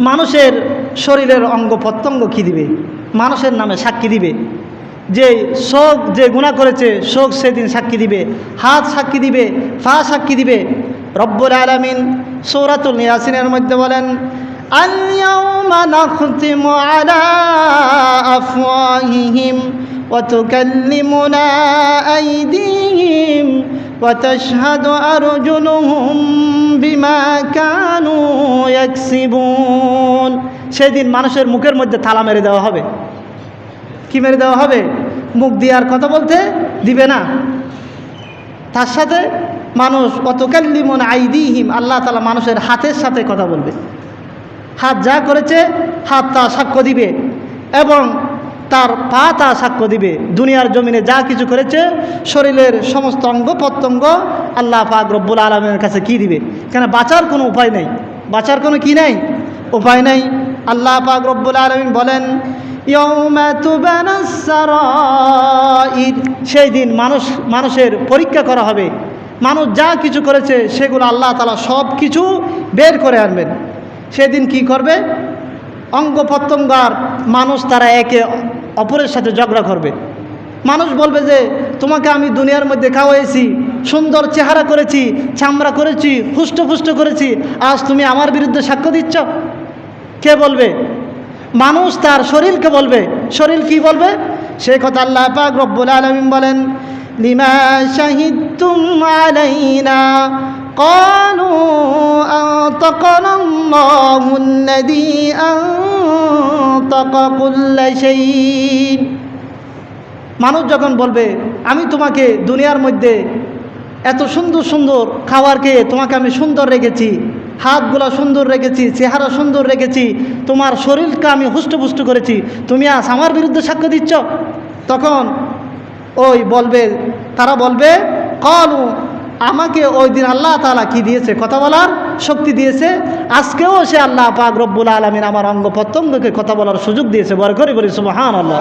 মানুষের শরীরের অঙ্গ প্রত্যঙ্গ কী দিবে মানুষের নামে সাক্ষী দিবে যে শোক যে গুণা করেছে শোক সেদিন সাক্ষী দিবে হাত সাক্ষী দিবে ফা সাক্ষী দিবে রব্বুল আলমিন সৌরাতুল ইয়াসিনের মধ্যে বলেন اليوم نختم على أفواههم وتكلمنا أيديهم وتشهد أرجلهم بما كانوا কানু ইয়াকসিবুন। সেদিন মানুষের মুখের মধ্যে থালা মেরে দেওয়া হবে। কি মেরে দেওয়া হবে? মুখ দিয়ে আর কথা বলতে দিবে না। তার সাথে মানুষ অতকাল্লিমন আইদিহিম, আল্লাহ তালা মানুষের হাতের সাথে কথা বলবে। হাত যা করেছে, হাত তা সাক্ষ্য দিবে এবং তার পা তা সাক্ষ্য দিবে। দুনিয়ার জমিনে যা কিছু করেছে, শরীরের সমস্ত অঙ্গ প্রত্যঙ্গ আল্লাহ পাক রব্বুল আলমের কাছে কি দিবে? কেন বাঁচার কোনো উপায় নেই। বাঁচার কোনো কি নাই? উপায় নাই। আল্লাহ পাক রব্বুল আলমিন বলেন সেই দিন মানুষ, মানুষের পরীক্ষা করা হবে। মানুষ যা কিছু করেছে, সেগুলো আল্লাহ তালা সব কিছু বের করে আনবেন। সেদিন কি করবে? অঙ্গ প্রত্যঙ্গার মানুষ তারা একে অপরের সাথে ঝগড়া করবে। মানুষ বলবে যে, তোমাকে আমি দুনিয়ার মধ্যে খাওয়াইছি সুন্দর চেহারা করেছি চামড়া করেছি হুষ্ট করেছি আজ তুমি আমার বিরুদ্ধে সাক্ষ্য দিচ্ছ কে বলবে মানুষ তার শরীরকে বলবে শরীর কি বলবে সে কথা আল্লাহ পাক রব্বুল আলমিন বলেন লিমা শাহিদতুম আলাইনা قالوا أنطقنا الله الذي أنطق كل شيء মানুষ যখন বলবে আমি তোমাকে দুনিয়ার মধ্যে এত সুন্দর সুন্দর খাবার খেয়ে তোমাকে আমি সুন্দর রেখেছি, হাতগুলো সুন্দর রেখেছি, চেহারা সুন্দর রেখেছি, তোমার শরীরকে আমি হুষ্টপুষ্ট করেছি। তুমি আজ আমার বিরুদ্ধে সাক্ষ্য দিচ্ছ? তখন ওই বলবে, তারা বলবে, কলু, আমাকে ওই দিন আল্লাহ তালা কি দিয়েছে? কথা বলার শক্তি দিয়েছে। আজকেও সে আল্লাহ পাক রব্বুল আলমিন আমার অঙ্গ প্রত্যঙ্গকে কথা বলার সুযোগ দিয়েছে। বর করে বলি সুবাহান আল্লাহ